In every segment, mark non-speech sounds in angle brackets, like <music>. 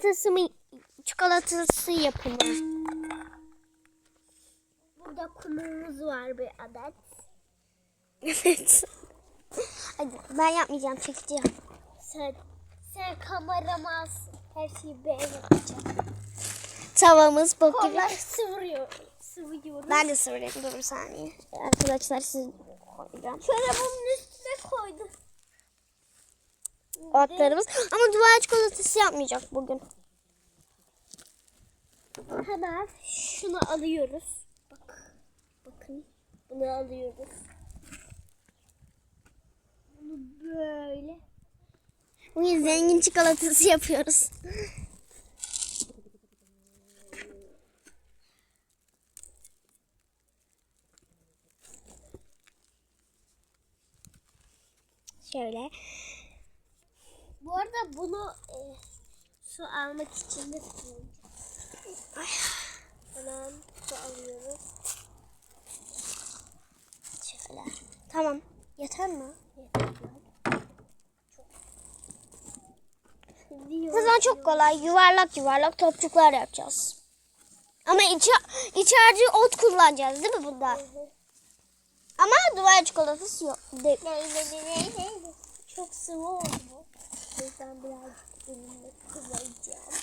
Çikolatası mı? Çikolatası yapımı. Burada kumumuz var bir adet. Evet. Hadi ben yapmayacağım çekeceğim. Sen, sen kameramaz. Her şeyi ben yapacağım. Tavamız bok gibi. Kollar sıvırıyor. Sıvıyoruz. Ben de sıvırayım dur bir saniye. Arkadaşlar siz koyacağım. Şöyle bunun üstüne koydum. Otlarımız. Ama duvar çikolatası yapmayacak bugün. Hemen şunu alıyoruz. Bak. Bakın. Bunu alıyoruz. Bunu böyle. Bugün zengin çikolatası yapıyoruz. Şöyle. Bu arada bunu e, su almak için de. Hemen su alıyoruz. Şöyle. Tamam. Yeter mi? Şimdi O zaman çok kolay. Yuvarlak yuvarlak topçuklar yapacağız. Ama içi, iç harcı ot kullanacağız değil mi bunda? Ama duvar çikolatası yok. De- Ne ne ne ne ne. Çok sıvı oldu. O yüzden birazcık elimle kullanacağım.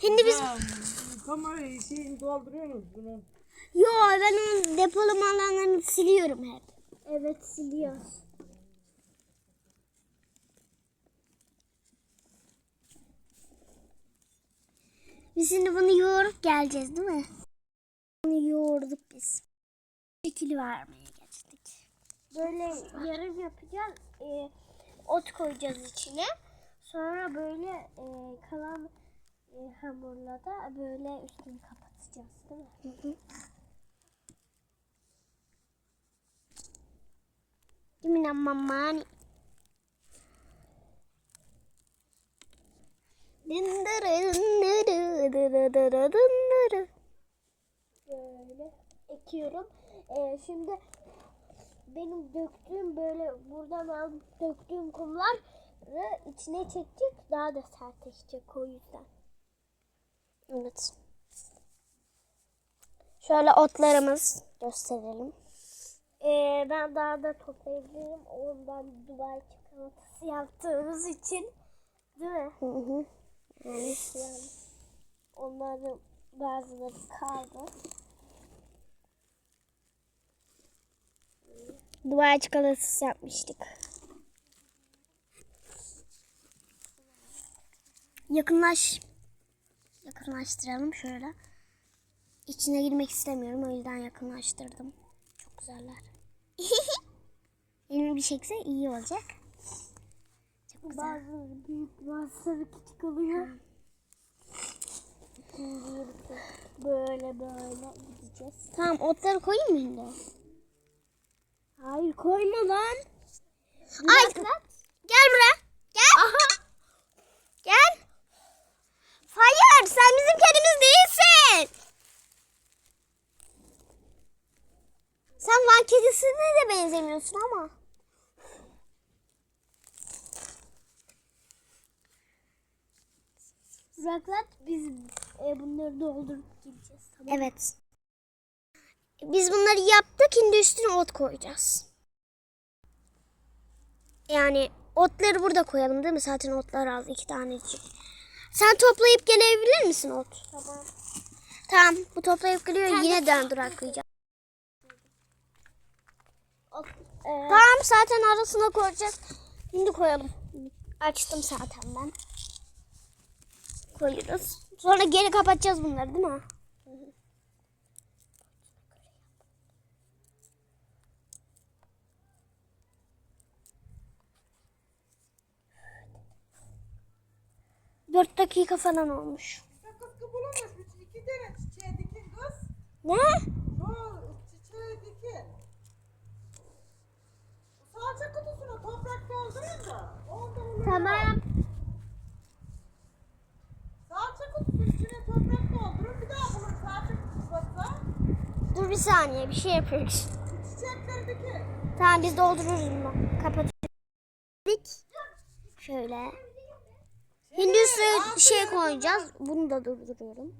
Şimdi biz... Ha, kamerayı şeyini dolduruyorsunuz bunu. Yo ben onun depolama alanlarını siliyorum hep. Evet siliyoruz. Biz şimdi bunu yoğurup geleceğiz değil mi? Bunu yoğurduk biz. Şekil vermeye geçtik. Böyle yarım yapacağız. E, ot koyacağız içine. Sonra böyle e, kalan e, hamurla da böyle üstünü kapatacağız değil mi? Mamani. Dındırı dındırı dırı dırı dındırı. Böyle ekiyorum. E, şimdi benim döktüğüm böyle buradan alıp döktüğüm kumları içine çekecek daha da sertleşecek o yüzden. Evet. Şöyle otlarımız gösterelim. Ee, ben daha da toplayabilirim. Ondan duvar çikolatası yaptığımız için. Değil mi? Hı hı. Yani onların bazıları kaldı. Duvar çikolatası yapmıştık. Yakınlaş. Yakınlaştıralım şöyle. İçine girmek istemiyorum o yüzden yakınlaştırdım. Çok güzeller. <laughs> Elimi bir çekse iyi olacak. Çok güzel. Bazıları büyük bazıları küçük oluyor. Böyle böyle gideceğiz. Tamam otları koyayım mı şimdi? Hayır koyma lan. Ay gel buraya. Gel. Aha. Gel. Hayır sen bizim kedimiz değilsin. Sen Van kedisine de benzemiyorsun ama. Bıraklat biz e, bunları doldurup gideceğiz. Tamam. Evet. Biz bunları yaptık şimdi üstüne ot koyacağız. Yani otları burada koyalım değil mi? Zaten otlar az iki tanecik. Sen toplayıp gelebilir misin ot? Tamam. Tamam bu toplayıp geliyor yine döndüraklayacağım. Ok, e, Tamam zaten arasına koyacağız. Şimdi koyalım. Açtım zaten ben. Koyuyoruz. Sonra geri kapatacağız bunları değil mi? Dört dakika falan olmuş. Sakız bulamamış. İki tane çiçeğe dikin kız. Ne? Şu çiçeğe dikin. Salça kutusuna toprak doldurun da. Ondan tamam. Bir saniye bir şey yapıyoruz. Tamam biz doldururuz bunu. Kapatırız. Şöyle. Hindistan şey koyacağız. Bunu da durduruyorum.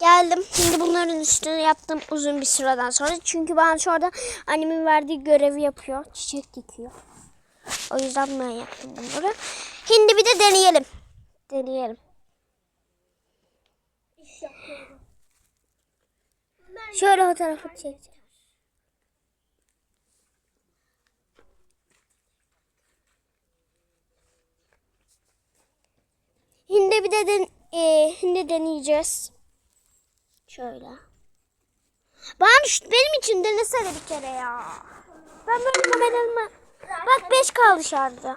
Geldim. Şimdi bunların üstüne yaptım uzun bir sıradan sonra. Çünkü ben şu anda annemin verdiği görevi yapıyor. Çiçek dikiyor. O yüzden ben yaptım bunları. Şimdi bir de deneyelim. Deneyelim. Şöyle o tarafa çekeceğim. Hindi bir de den e, hindi deneyeceğiz. Şöyle. Ben şu- benim için denesene bir kere ya. Ben böyle Mehmet Bak 5 kaldı dışarıda.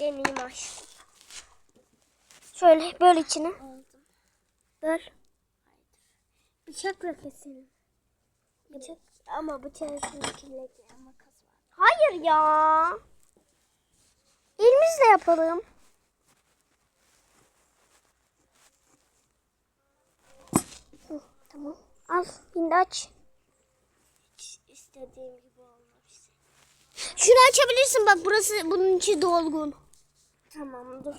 Deneyim aç. Şöyle böyle içine. Böl. Bıçakla keselim. Bıçak ama bıçağın şunu kirletmeyen makas var. Hayır ya. Elimizle yapalım. Hı, tamam. Al şimdi aç. Hiç istediğim gibi olmamış. Şunu açabilirsin bak burası bunun içi dolgun. Tamam dur.